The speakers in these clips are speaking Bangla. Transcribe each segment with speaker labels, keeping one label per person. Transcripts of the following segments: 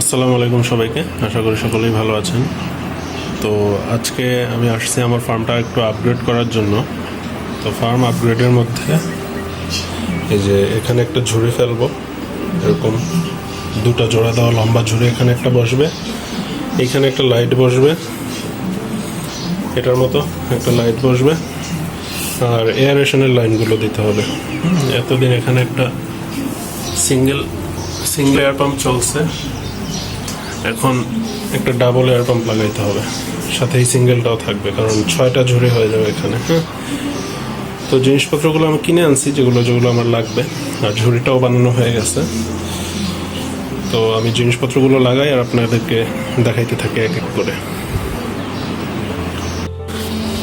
Speaker 1: আসসালামু আলাইকুম সবাইকে। আশা করি সকলেই ভালো আছেন। তো আজকে আমি আসছি আমার ফার্মটা একটু আপগ্রেড করার জন্য। তো ফার্ম আপগ্রেডের মধ্যে এই যে এখানে একটা ঝুড়ি ফেলব। এরকম দুটো জোড়া দেওয়া লম্বা ঝুড়ি এখানে একটা বসবে। এখানে একটা লাইট বসবে। এটার মতো একটা লাইট বসবে। আর এয়ারেশনের লাইনগুলো দিতে হবে। এতদিন এখানে একটা সিঙ্গেল সিঙ্গেল এয়ার পাম্প চলছে। এখন একটা ডাবল এয়ার পাম্প লাগাইতে হবে। সাথে এই সিঙ্গেলটাও থাকবে, কারণ ছয়টা ঝুড়ি হয়ে যাবে এখানে। হ্যাঁ তো জিনিসপত্রগুলো আমি কিনে আনছি, যেগুলো যেগুলো আমার লাগবে, আর ঝুড়িটাও বানানো হয়ে গেছে। তো আমি জিনিসপত্রগুলো লাগাই আর আপনাদেরকে দেখাইতে থাকি এক এক করে।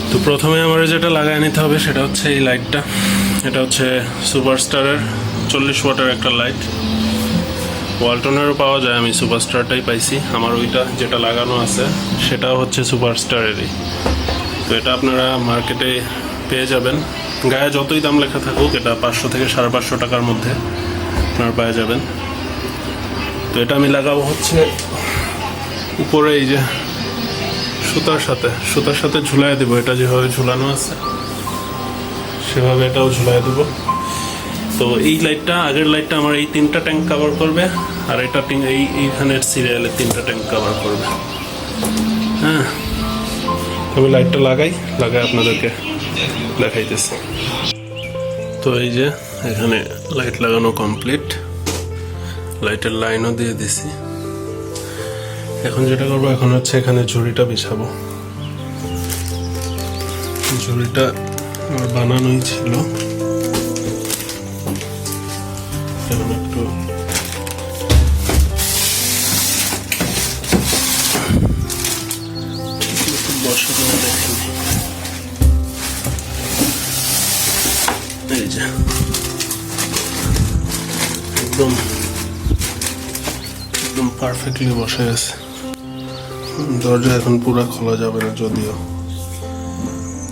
Speaker 1: তো প্রথমে আমার যেটা লাগাই নিতে হবে, সেটা হচ্ছে এই লাইটটা এটা হচ্ছে সুপারস্টারের চল্লিশ ওয়াটের একটা লাইট ওয়ালটনেরও পাওয়া যায়, আমি সুপারস্টারটাই পাইছি। আমার ওইটা যেটা লাগানো আছে, সেটাও হচ্ছে সুপারস্টারেরই তো এটা আপনারা মার্কেটে পেয়ে যাবেন। গায়ে যতই দাম লেখা থাকুক, এটা পাঁচশো থেকে সাড়ে পাঁচশো টাকার মধ্যে আপনারা পেয়ে যাবেন। তো এটা আমি লাগাবো হচ্ছে উপরে এই যে সুতার সাথে। সুতার সাথে ঝুলাই দেবো। এটা যেভাবে ঝুলানো আছে, সেভাবে এটাও ঝুলাই দেবো। তো এই লাইটটা আগের লাইটটা আমার এই তিনটা ট্যাঙ্ক কভার করবে, আর এটা এই এইখানের সিরিয়ালের তিনটা ট্যাঙ্ক কভার করবে। হ্যাঁ। আমি লাইটটা লাগাই লাগাই আপনাদেরকে দেখাইতেছি। তো এই যে, এখানে লাইট লাগানো কমপ্লিট লাইটের লাইনও দিয়ে দিছি। এখন যেটা করব, এখন হচ্ছে এখানে ঝুড়িটা বিছাবো। ঝুড়িটা আমার বানানোই ছিল। যে, একদম একদম পারফেক্টলি বসে আছে দরজা এখন পুরো খোলা যাবে না যদিও।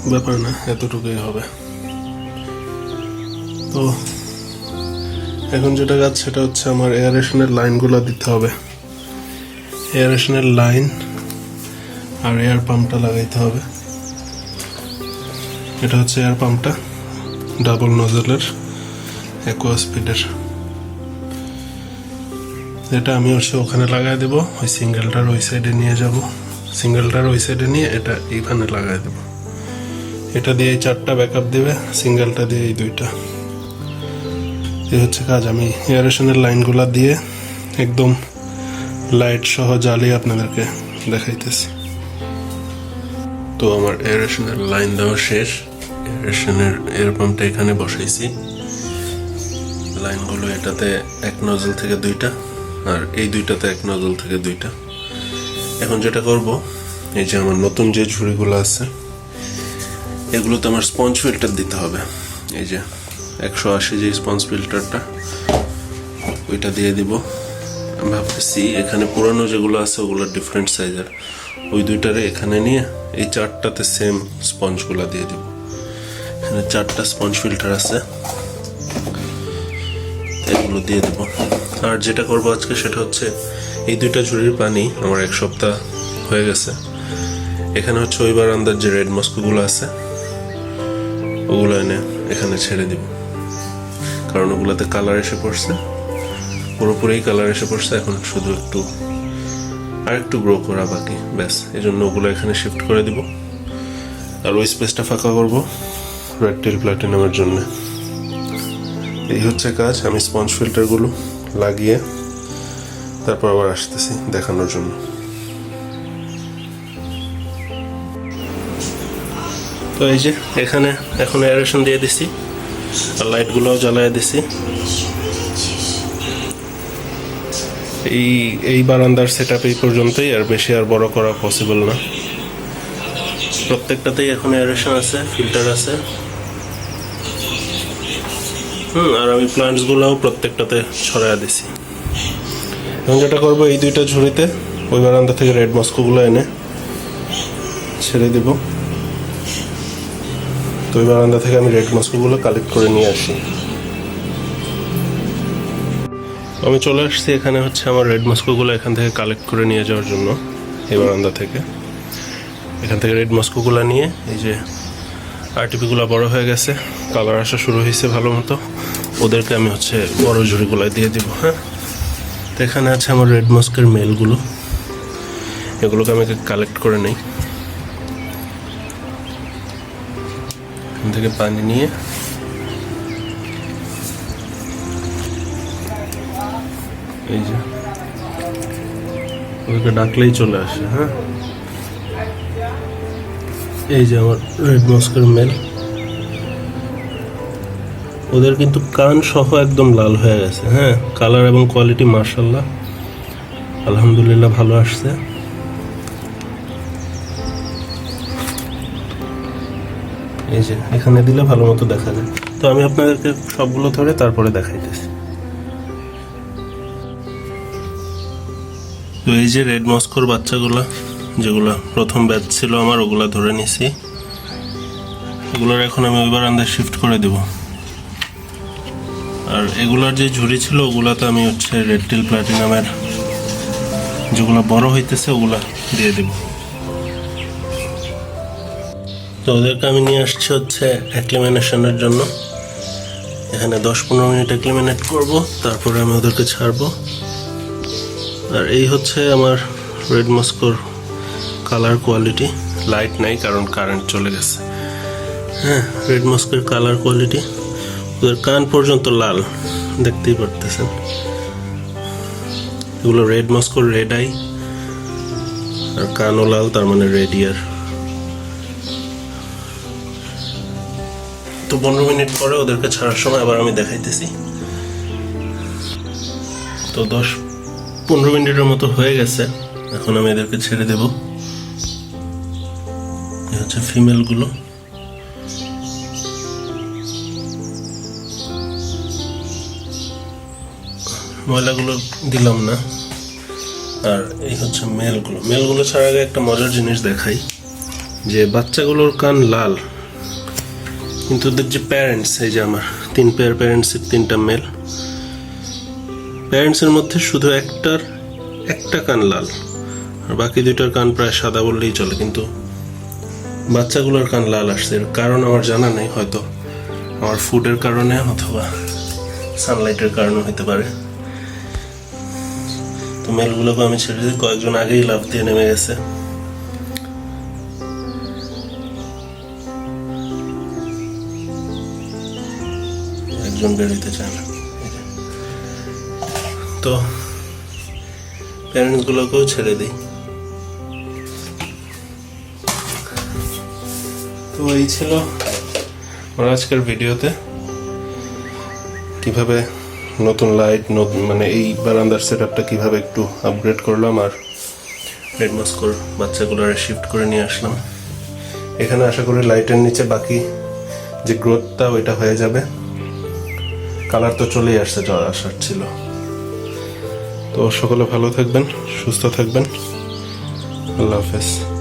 Speaker 1: ব্যাপার না, এতটুকুই হবে। তো এখন যেটা কাজ সেটা হচ্ছে আমার এয়ারেশনের লাইনগুলো দিতে হবে। এয়ারেশনের লাইন আর এয়ার পাম্পটা লাগাইতে হবে। এটা হচ্ছে এয়ার পাম্পটা ডাবল নজলের স্পিডের এটা আমি হচ্ছে ওখানে লাগাই দেব, ওই সিঙ্গেলটার ওই সাইডে নিয়ে যাব। সিঙ্গেলটার ওই সাইডে নিয়ে এটা এইখানে লাগাই দেব। এটা দিয়ে চারটা ব্যাকআপ দেবে সিঙ্গেলটা দিয়ে এই দুইটা। এই হচ্ছে কাজ। আমি এয়ারেশনের লাইনগুলো দিয়ে একদম লাইট সহ জ্বালিয়ে আপনাদেরকে দেখাইতেছি। তো আমার এয়ারেশনের লাইন দেওয়া শেষ। এয়ারেশনের এয়ার পাম্পটা এখানে বসাইছি। লাইনগুলো এটাতে এক নজল থেকে দুইটা আর এই দুইটাতে এক নজল থেকে দুইটা। এখন যেটা করব, এই যে আমার নতুন যে ঝুড়িগুলো আছে, এগুলোতে আমার স্পঞ্জ ফিল্টার দিতে হবে। এই যে একশো আশি যে স্পঞ্জ ফিল্টারটা ওইটা দিয়ে দিব। ভাবতেছি এখানে পুরানো যেগুলো আছে, ওগুলো ডিফারেন্ট সাইজের ওই দুইটারে এখানে নিয়ে এই চারটাতে সেম স্পঞ্জগুলো দিয়ে দিব। এখানে চারটা স্পঞ্জ ফিল্টার আছে। এগুলো দিয়ে দেবো। আর যেটা করব আজকে সেটা হচ্ছে, এই দুইটা ঝুড়ির পানি আমার এক সপ্তাহ হয়ে গেছে। এখানে হচ্ছে ওই বারান্দার যে রেড মস্কোগুলো আছে, ওগুলো এনে এখানে ছেড়ে দিব। কারণ ওগুলোতে কালার এসে পড়ছে। পুরোপুরি কালার এসে পড়ছে, এখন শুধু একটু আর একটু গ্রো করা বাকি, ব্যাস। এই জন্য ওগুলো এখানে শিফট করে দিব। আর ওই স্পেসটা ফাঁকা করব রেড টিল প্লাটিনামের জন্য। এই হচ্ছে কাজ, আমি স্পঞ্জ ফিল্টারগুলো লাগিয়ে তারপর আবার আসতেছি দেখানোর জন্য। তো এই যে, এখানে এখন এয়ারেশন দিয়ে দিছি। লাইটগুলোও জ্বালায় দিছি। এই এই বারান্দার সেট এই পর্যন্তই, আর বেশি আর বড় করা পসিবল না। প্রত্যেকটাতেই এখন এয়ারেশন আছে ফিল্টার আছে। হুম, আর আমি প্লান্টসগুলোও প্রত্যেকটাতে ছড়ায় দিছি। এখন যেটা করব, এই দুইটা ঝুড়িতে, ওই বারান্দা থেকে রেড মস্কোগুলো এনে ছেড়ে দিব। ওই বারান্দা থেকে আমি রেড মস্কোগুলো কালেক্ট করে নিয়ে আসি। আমি চলে আসছি এখানে হচ্ছে আমার রেড মস্কোগুলো এখান থেকে কালেক্ট করে নিয়ে যাওয়ার জন্য, এই বারান্দা থেকে। এখান থেকে রেড মস্কোগুলো নিয়ে এই যে আরটিপিগুলো বড় হয়ে গেছে, কালার আসা শুরু হয়েছে ভালো মতো। ওদেরকে আমি হচ্ছে বড় ঝুড়িগুলোয় দিয়ে দিব হ্যাঁ। তো এখানে আছে আমার রেড মস্কের মেলগুলো, এগুলোকে আমি কালেক্ট করে নেই। এখান থেকে পানি নিয়ে এই যে ডাকলেই চলে আসে হ্যাঁ? এই যে আমার রেড মস্কের মেল। ওদের কিন্তু কান সহ একদম লাল হয়ে গেছে হ্যাঁ? কালার এবং কোয়ালিটি মার্শাল্লাহ আলহামদুলিল্লাহ ভালো আসছে। এই যে, এখানে দিলে ভালো মতো দেখা যায়। তো আমি আপনাদেরকে সবগুলো ধরে তারপরে দেখাইতেছি। তো এই যে রেড মস্কোর বাচ্চাগুলো, যেগুলো প্রথম ব্যাচ ছিল আমার, ওগুলা ধরে নিছি। এগুলোর এখন আমি ওই বারান্দায় শিফট করে দেব। আর এগুলার যে ঝুড়ি ছিল, ওগুলাতে আমি হচ্ছে রেড টিল যেগুলো বড় হইতেছে, ওগুলা দিয়ে দেব। তো ওদেরকে আমি নিয়ে আসছি হচ্ছে অ্যাক্লিমিনেশনের জন্য। এখানে দশ পনেরো মিনিট অ্যাক্লিমিনেট করব, তারপরে আমি ওদেরকে ছাড়বো। আর এই হচ্ছে আমার রেড মস্কোর কালার কোয়ালিটি লাইট নাই, কারণ কারেন্ট চলে গেছে। হ্যাঁ রেড মস্কোর কালার কোয়ালিটি ওদের কান পর্যন্ত লাল, দেখতেই পারতেছেন। এগুলো রেড মস্কোর রেড আই আর কানও লাল, তার মানে রেড ইয়ার পনেরো মিনিট পরে ওদেরকে ছাড়ার সময় আবার আমি দেখাইতেছি। তো দশ পনেরো মিনিটের মতো হয়ে গেছে। এখন আমি এদেরকে ছেড়ে দেব। হচ্ছে ফিমেলগুলো। ময়লাগুলো দিলাম না। আর এই হচ্ছে মেলগুলো। মেলগুলো ছাড়া আগে একটা মজার জিনিস দেখাই। যে বাচ্চাগুলোর কান লাল। কিন্তু ওদের যে প্যারেন্টস এই যে আমার তিন পেয়ার প্যারেন্টসের তিনটা মেল প্যারেন্টসের মধ্যে শুধু একটার একটা কান লাল, আর বাকি দুইটার কান প্রায় সাদা বললেই চলে, কিন্তু বাচ্চাগুলোর কান লাল আসছে। কারণ আমার জানা নেই, হয়তো আমার ফুডের কারণে অথবা সানলাইটের কারণে হতে পারে। তো মেলগুলোকে আমি ছেড়ে দিই, কয়েকজন আগেই লাভ দিয়ে নেমে গেছে। একজন বেরোতে চায় না। তো, প্যারেন্টসগুলোকেও ছেড়ে দিই। তো এই ছিল আমার আজকের ভিডিওতে। কীভাবে নতুন লাইট নতুন মানে এই বারান্দার সেট আপটা কীভাবে একটু আপগ্রেড করলাম আর রেড মস্কোর বাচ্চাগুলোর শিফট করে নিয়ে আসলাম। এখানে আশা করি লাইটের নিচে বাকি যে গ্রোথটা ওইটা হয়ে যাবে। কালার তো চলেই আসছে যা আসার ছিল। তো সকলে ভালো থাকবেন, সুস্থ থাকবেন। আল্লাহ হাফেজ।